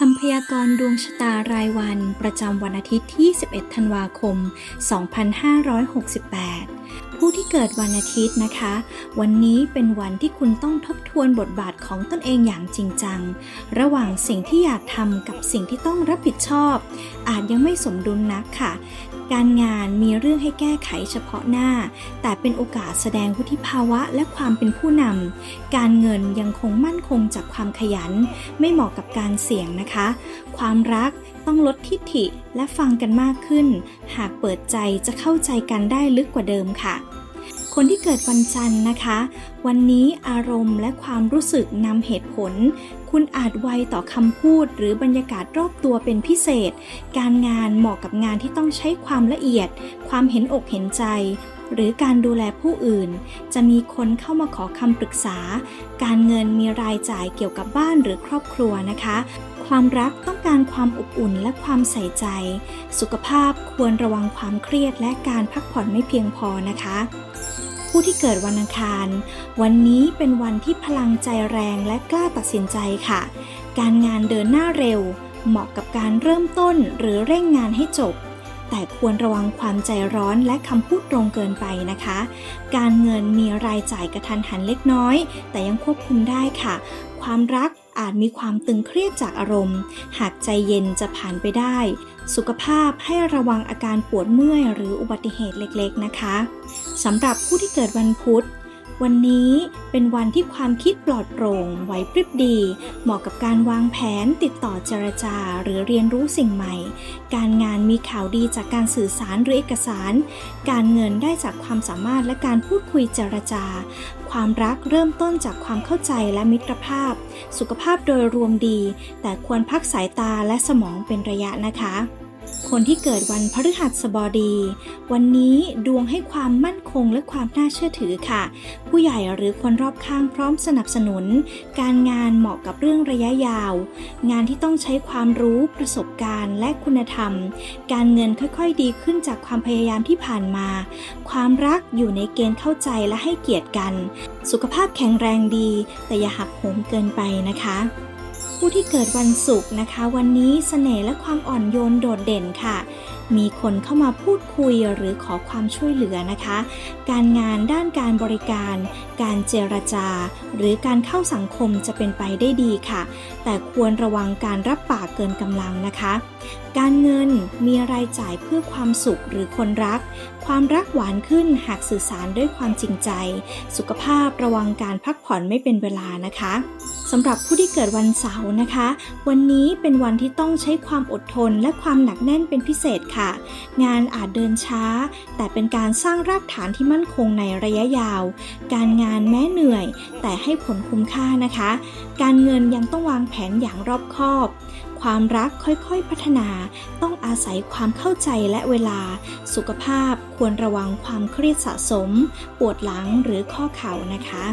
คำพยากรณ์ดวงชะตารายวันประจำวันอาทิตย์ที่ 11 ธันวาคม 2568 ผู้ที่เกิดวันอาทิตย์นะคะ วันนี้เป็นวันที่คุณต้องทบทวนบทบาทของตนเองอย่างจริงจัง ระหว่างสิ่งที่อยากทำกับสิ่งที่ต้องรับผิดชอบ อาจยังไม่สมดุลนักค่ะ การงานมีเรื่องให้แก้ไขเฉพาะหน้า แต่เป็นโอกาสแสดงวุฒิภาวะและความเป็นผู้นำการเงินยังคงมั่นคงจากความขยัน ไม่เหมาะกับการเสี่ยงนะคะ ความรักต้องลดทิฐิและฟังกันมากขึ้น หากเปิดใจจะเข้าใจกันได้ลึกกว่าเดิมค่ะ คนที่เกิดวันจันทร์นะคะ วันนี้อารมณ์และความรู้สึกนำเหตุผล คุณอาจไวต่อคำพูดหรือบรรยากาศรอบตัวเป็นพิเศษ การงานเหมาะกับงานที่ต้องใช้ความละเอียด ความเห็นอกเห็นใจ หรือการดูแลผู้อื่น จะมีคนเข้ามาขอคำปรึกษา การเงินมีรายจ่ายเกี่ยวกับบ้านหรือครอบครัวนะคะความรักต้องการความอบอุ่นและความใส่ใจ สุขภาพควรระวังความเครียดและการพักผ่อนไม่เพียงพอนะคะ ผู้ที่เกิดวันอังคาร วันนี้เป็นวันที่พลังใจแรงและกล้าตัดสินใจค่ะ การงานเดินหน้าเร็ว เหมาะกับการเริ่มต้นหรือเร่งงานให้จบ แต่ควรระวังความใจร้อนและคำพูดตรงเกินไปนะคะ การเงินมีรายจ่ายกระทันหันเล็กน้อย แต่ยังควบคุมได้ค่ะ ความรักอาจมีความตึงเครียดจากอารมณ์ หากใจเย็นจะผ่านไปได้ สุขภาพให้ระวังอาการปวดเมื่อยหรืออุบัติเหตุเล็กๆนะคะ สำหรับผู้ที่เกิดวันพุธ วันนี้เป็นวันที่ความคิดปลอดโปร่งไหวพริบดี เหมาะกับการวางแผนติดต่อเจรจาหรือเรียนรู้สิ่งใหม่ การงานมีข่าวดีจากการสื่อสารหรือเอกสาร การเงินได้จากความสามารถและการพูดคุยเจรจา ความรักเริ่มต้นจากความเข้าใจและมิตรภาพ สุขภาพโดยรวมดี แต่ควรพักสายตาและสมองเป็นระยะนะคะคนที่เกิดวันพฤหัสบดี วันนี้ดวงให้ความมั่นคงและความน่าเชื่อถือค่ะ ผู้ใหญ่หรือคนรอบข้างพร้อมสนับสนุน การงานเหมาะกับเรื่องระยะยาว งานที่ต้องใช้ความรู้ประสบการณ์และคุณธรรม การเงินค่อยๆดีขึ้นจากความพยายามที่ผ่านมา ความรักอยู่ในเกณฑ์เข้าใจและให้เกียรติกัน สุขภาพแข็งแรงดี แต่อย่าหักโหมเกินไปนะคะผู้ที่เกิดวันศุกร์นะคะ วันนี้เสน่ห์และความอ่อนโยนโดดเด่นค่ะมีคนเข้ามาพูดคุยหรือขอความช่วยเหลือนะคะ การงานด้านการบริการ การเจรจา หรือการเข้าสังคมจะเป็นไปได้ดีค่ะ แต่ควรระวังการรับปากเกินกำลังนะคะ การเงินมีรายจ่ายเพื่อความสุขหรือคนรัก ความรักหวานขึ้นหากสื่อสารด้วยความจริงใจ สุขภาพระวังการพักผ่อนไม่เป็นเวลานะคะสำหรับผู้ที่เกิดวันเสาร์นะคะ วันนี้เป็นวันที่ต้องใช้ความอดทนและความหนักแน่นเป็นพิเศษค่ะ งานอาจเดินช้า แต่เป็นการสร้างรากฐานที่มั่นคงในระยะยาว การงานแม้เหนื่อย แต่ให้ผลคุ้มค่านะคะ การเงินยังต้องวางแผนอย่างรอบคอบ ความรักค่อยๆพัฒนา ต้องอาศัยความเข้าใจและเวลา สุขภาพควรระวังความเครียดสะสม ปวดหลังหรือข้อเข่านะคะ